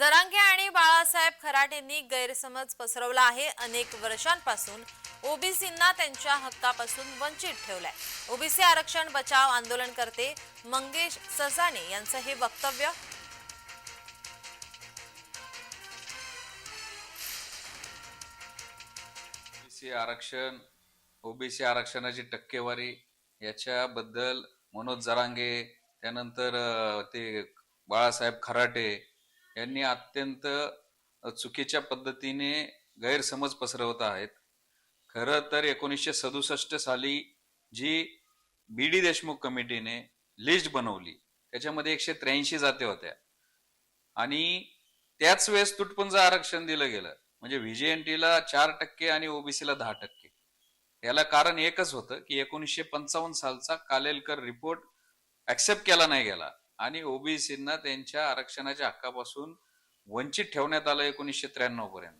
जरांगे आणि बाळासाहेब खराटेंनी गैरसमज पसरवला आहे. अनेक वर्षांपासून ओबीसींना त्यांच्या हक्कापासून वंचित ठेवलाय. ओबीसी आरक्षण बचाव आंदोलनकर्ते मंगेश ससाणे यांचं हे वक्तव्य ओबीसी आरक्षण ओबीसी आरक्षणाची टक्केवारी याच्याबद्दल मनोज जरांगे त्यानंतर ते बाळासाहेब खराटे यांनी अत्यंत चुकीच्या पद्धतीने गैरसमज पसरवत आहेत. खरं तर एकोणीसशे सदुसष्ट साली जी बी डी देशमुख कमिटीने लिस्ट बनवली त्याच्यामध्ये एकशे त्र्याऐंशी जाती होत्या. आणि त्याच वेळेस तुटपुंज आरक्षण दिलं गेलं. म्हणजे व्हीजीएनटीला चार टक्के आणि ओबीसीला दहा टक्के. याला कारण एकच होतं की एकोणीसशे पंचावन्न सालचा कालेलकर रिपोर्ट ऍक्सेप्ट केला नाही गेला. आणि ओबीसींना त्यांच्या आरक्षणाच्या हक्कापासून वंचित ठेवण्यात आलं एकोणीसशे त्र्याण्णव पर्यंत